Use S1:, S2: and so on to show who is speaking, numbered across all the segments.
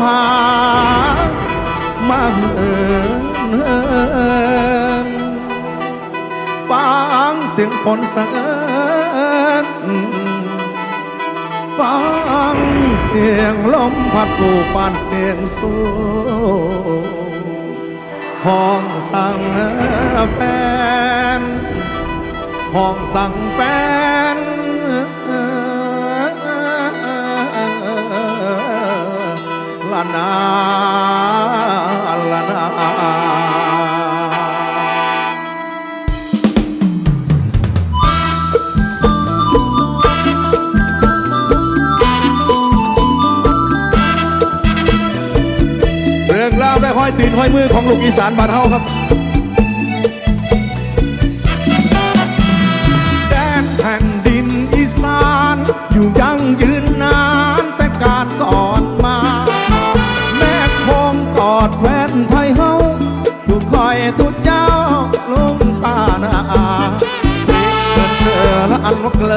S1: พามาเหินเหินฟังเสียงฝนสะเอิญฟังเสียงลมพัดผูกปานเสียงสูห้องสั่งแฟนห้องสั่งแฟน ละนาละนาเรื่องราวได้ห้อยตีนห้อยมือของลูกอีสานบ้านเฮาครับ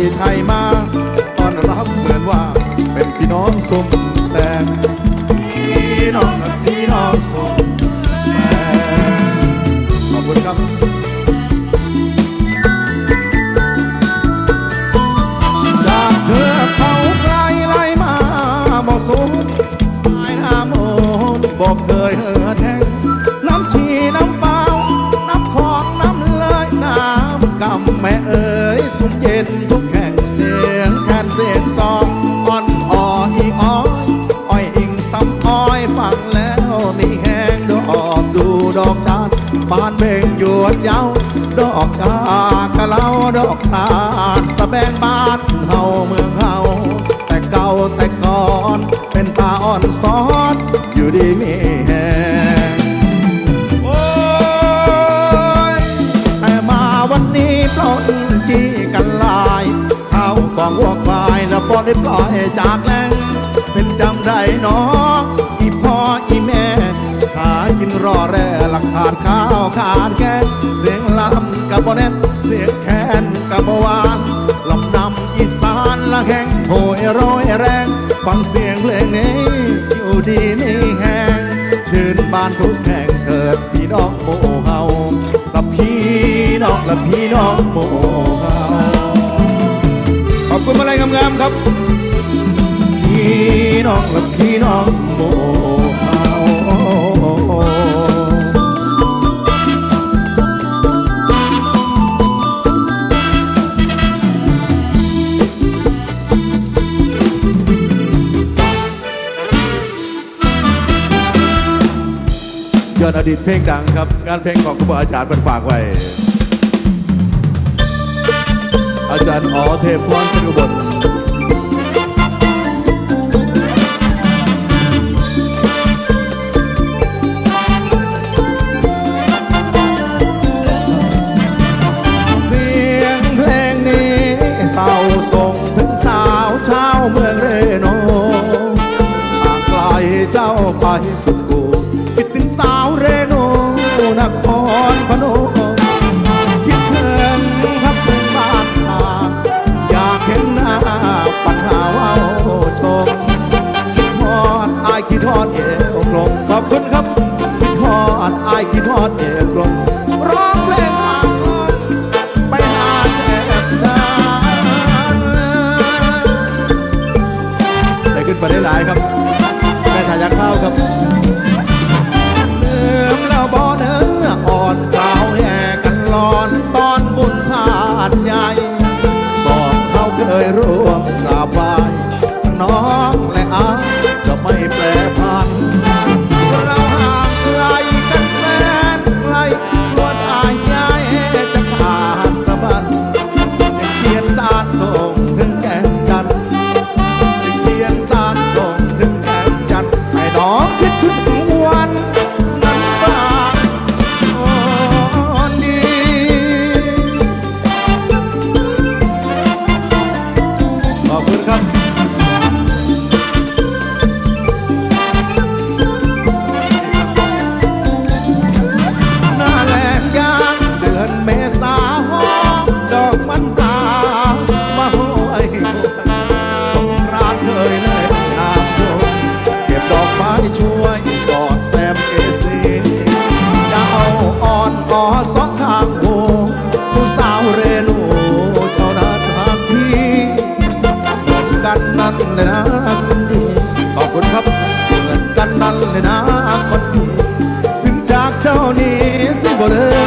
S1: ค่ไทยมาตอนรับเหมือนว่า เป็นพี่น้องสมแสนพี่น้องและพี่น้องสมแสนขอบคุณครับจากเธอเขาไกลไล่มาบอกสูงปลายน้ำโอนบอกเคยเหอแทงน้ำชีน้ำเปล่าน้ำของน้ำเลยน้ำกำแม่เอ๋ยสุมเย็นทุก ห้งดอกดูดอกจานบานเบ่งหยวดเย้าดอกจากะเลาดอกสาดสะแบงบ้านเฮาเมืองเฮาแต่เก่าแต่ก่อนเป็นตาอ่อนซ้อนอยู่ดีมีแหงโอ้ยแต่มาวันนี้ปล้นจี้กันลายข้าวของวัวควายนะพอได้ปล่อยจากแหล่งาวขาดแกงเสียงลำกับโบ่แน่นเสียงแคนกับบ่หวานลำนำอีสานละแข่งโหยโรยแรงฟังเสียงเพลงนี้อยู่ดีไม่แห้งชื่นบานทุกแห่งเกิดพี่น้องโมเฮาละพี่น้องละพี่น้องโมเฮาขอบคุณมาลัยงามๆครับ พี่น้องละพี่น้องโม ย้อดีตเพลงดังครับ งานเพลงของครูบาอาจารย์เป็นฝากไว้ อาจารย์อ๋อเทพพรเป็นอุบลเสียงเพลงนี้เศร้าส่งถึงสาวชาวเมืองเรโนห่างไกลเจ้าไปส อ๋อสองทางโหผู้สาวเรนูเจ้นาทางพี่เหมือนกันนั่นเลยนะคนดีขอบคุณครับเหมือนกันนั่นเลยนะคนดีถึงจากเจ้านี้สิบ่เลย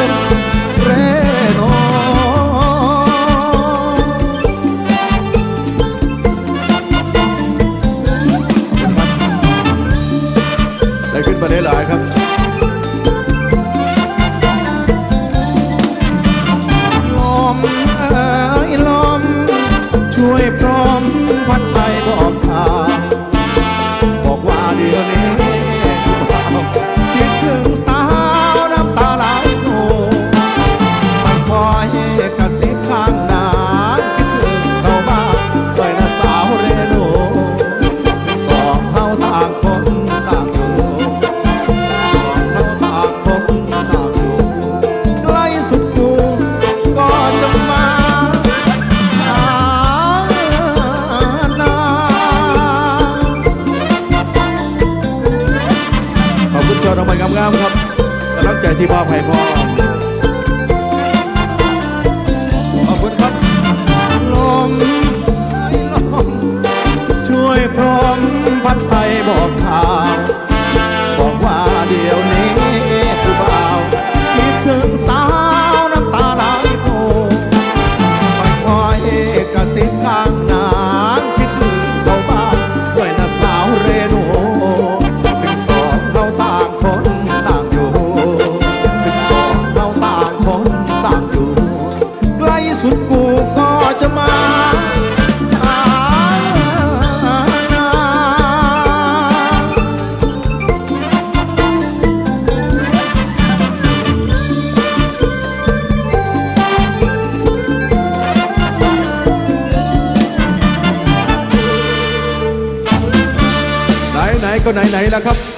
S1: กำลังใจที่มอบให้พ่อขอบคุณครับลมช่วยพร้อมพัดไปบอกข่าว ก็ไหนๆแล้วครับ